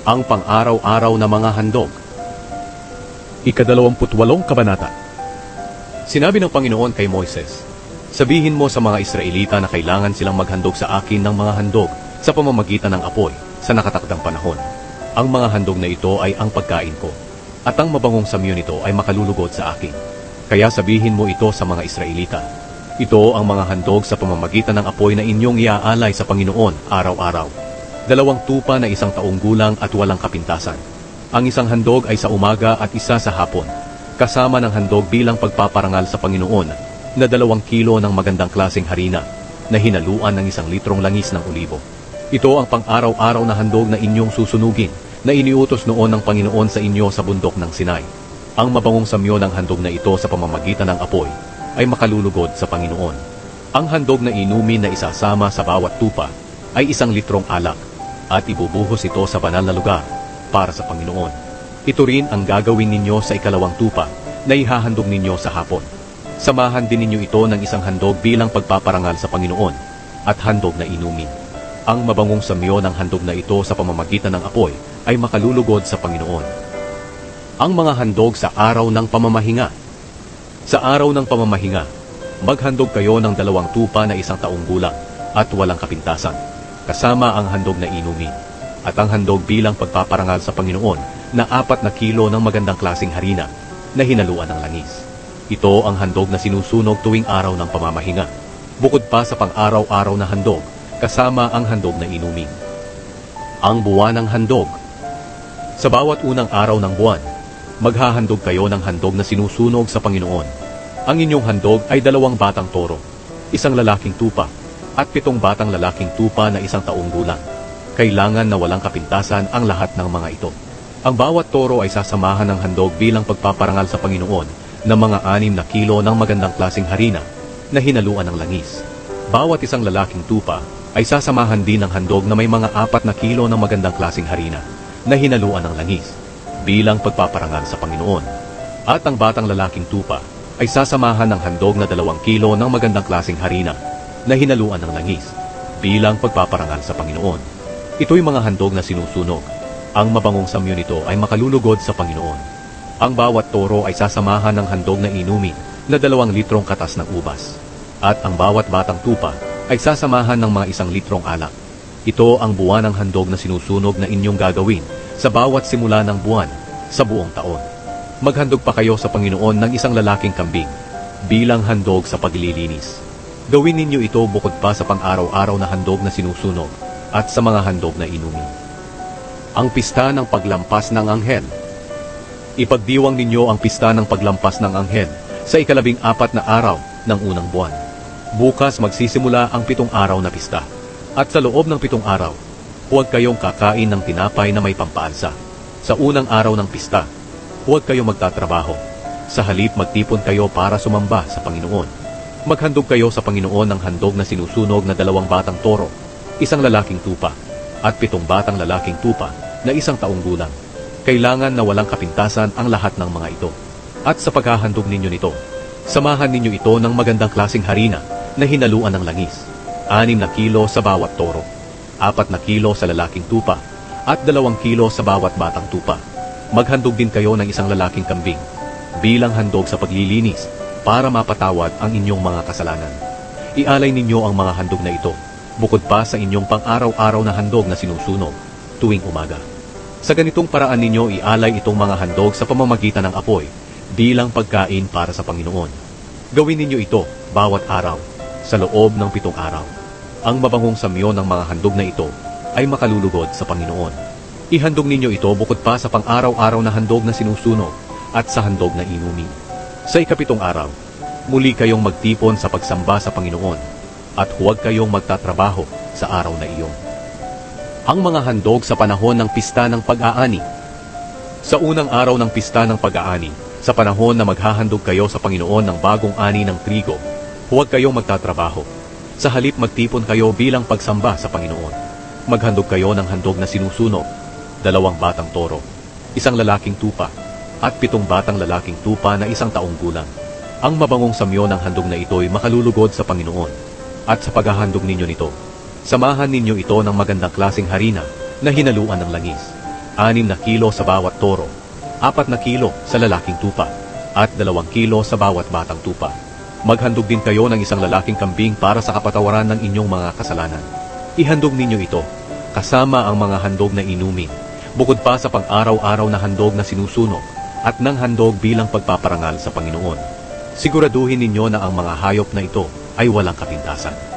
ang pang-araw-araw na mga handog. Ikadalawamputwalong kabanata Sinabi ng Panginoon kay Moises, Sabihin mo sa mga Israelita na kailangan silang maghandog sa akin ng mga handog sa pamamagitan ng apoy sa nakatakdang panahon. Ang mga handog na ito ay ang pagkain ko, at ang mabangong samyo nito ay makalulugod sa akin. Kaya sabihin mo ito sa mga Israelita. Ito ang mga handog sa pamamagitan ng apoy na inyong iaalay sa Panginoon araw-araw. Dalawang tupa na isang taong gulang at walang kapintasan. Ang isang handog ay sa umaga at isa sa hapon, kasama ng handog bilang pagpaparangal sa Panginoon na dalawang kilo ng magandang klaseng harina na hinaluan ng isang litrong langis ng olibo. Ito ang pang-araw-araw na handog na inyong susunugin na iniutos noon ng Panginoon sa inyo sa bundok ng Sinai. Ang mabangong samyo ng handog na ito sa pamamagitan ng apoy ay makalulugod sa Panginoon. Ang handog na inumin na isasama sa bawat tupa ay isang litrong alak at ibubuhos ito sa banal na lugar para sa Panginoon. Ito rin ang gagawin ninyo sa ikalawang tupa na ihahandog ninyo sa hapon. Samahan din ninyo ito ng isang handog bilang pagpaparangal sa Panginoon at handog na inumin. Ang mabangong samyo ng handog na ito sa pamamagitan ng apoy ay makalulugod sa Panginoon. Ang mga handog sa araw ng pamamahinga. Sa araw ng pamamahinga, maghandog kayo ng dalawang tupa na isang taong gulang at walang kapintasan, kasama ang handog na inumin, at ang handog bilang pagpaparangal sa Panginoon na apat na kilo ng magandang klasing harina na hinaluan ng langis. Ito ang handog na sinusunog tuwing araw ng pamamahinga, bukod pa sa pang-araw-araw na handog, kasama ang handog na inumin. Ang buwan ng handog Sa bawat unang araw ng buwan, maghahandog kayo ng handog na sinusunog sa Panginoon. Ang inyong handog ay dalawang batang toro, isang lalaking tupa, at pitong batang lalaking tupa na isang taong gulang. Kailangan na walang kapintasan ang lahat ng mga ito. Ang bawat toro ay sasamahan ng handog bilang pagpaparangal sa Panginoon ng mga anim na kilo ng magandang klasing harina na hinaluan ng langis. Bawat isang lalaking tupa ay sasamahan din ng handog na may mga apat na kilo ng magandang klasing harina na hinaluan ng langis bilang pagpaparangal sa Panginoon. At ang batang lalaking tupa ay sasamahan ng handog na dalawang kilo ng magandang klasing harina na hinaluan ng langis bilang pagpaparangal sa Panginoon. Ito'y mga handog na sinusunog. Ang mabangong samyo nito ay makalulugod sa Panginoon. Ang bawat toro ay sasamahan ng handog na inumin na dalawang litrong katas ng ubas. At ang bawat batang tupa ay sasamahan ng mga isang litrong alak. Ito ang buwan ng handog na sinusunog na inyong gagawin sa bawat simula ng buwan sa buong taon. Maghandog pa kayo sa Panginoon ng isang lalaking kambing bilang handog sa paglilinis. Gawin ninyo ito bukod pa sa pang-araw-araw na handog na sinusunog at sa mga handog na inumin. Ang pista ng paglampas ng anghel. Ipagdiwang ninyo ang pista ng paglampas ng anghel sa ikalabing apat na araw ng unang buwan. Bukas magsisimula ang pitong araw na pista. At sa loob ng pitong araw, huwag kayong kakain ng tinapay na may pampaalsa. Sa unang araw ng pista, huwag kayong magtatrabaho. Sa halip magtipon kayo para sumamba sa Panginoon. Maghandog kayo sa Panginoon ng handog na sinusunog na dalawang batang toro, isang lalaking tupa, at pitong batang lalaking tupa na isang taong gulang. Kailangan na walang kapintasan ang lahat ng mga ito. At sa paghahandog ninyo nito, samahan ninyo ito ng magandang klasing harina na hinaluan ng langis. Anim na kilo sa bawat toro, apat na kilo sa lalaking tupa, at dalawang kilo sa bawat batang tupa. Maghandog din kayo ng isang lalaking kambing bilang handog sa paglilinis para mapatawad ang inyong mga kasalanan. Ialay ninyo ang mga handog na ito bukod pa sa inyong pang-araw-araw na handog na sinusunog tuwing umaga. Sa ganitong paraan ninyo ialay itong mga handog sa pamamagitan ng apoy bilang pagkain para sa Panginoon. Gawin ninyo ito bawat araw sa loob ng pitong araw. Ang mabangong samyo ng mga handog na ito ay makalulugod sa Panginoon. Ihandog ninyo ito bukod pa sa pang-araw-araw na handog na sinusunog at sa handog na inumin. Sa ikapitong araw, muli kayong magtipon sa pagsamba sa Panginoon at huwag kayong magtatrabaho sa araw na iyon. Ang mga handog sa panahon ng pista ng pag-aani. Sa unang araw ng pista ng pag-aani, sa panahon na maghahandog kayo sa Panginoon ng bagong ani ng trigo, huwag kayong magtatrabaho. Sa halip magtipon kayo bilang pagsamba sa Panginoon. Maghandog kayo ng handog na sinusunog, dalawang batang toro, isang lalaking tupa, at pitong batang lalaking tupa na isang taong gulang. Ang mabangong samyo ng handog na ito ay makalulugod sa Panginoon. At sa paghahandog ninyo nito, samahan ninyo ito ng magandang klaseng harina na hinaluan ng langis. anim na kilo sa bawat toro, apat na kilo sa lalaking tupa, at dalawang kilo sa bawat batang tupa. Maghandog din kayo ng isang lalaking kambing para sa kapatawaran ng inyong mga kasalanan. Ihandog ninyo ito, kasama ang mga handog na inumin, bukod pa sa pang-araw-araw na handog na sinusunog, at ng handog bilang pagpaparangal sa Panginoon. Siguraduhin ninyo na ang mga hayop na ito ay walang kapintasan.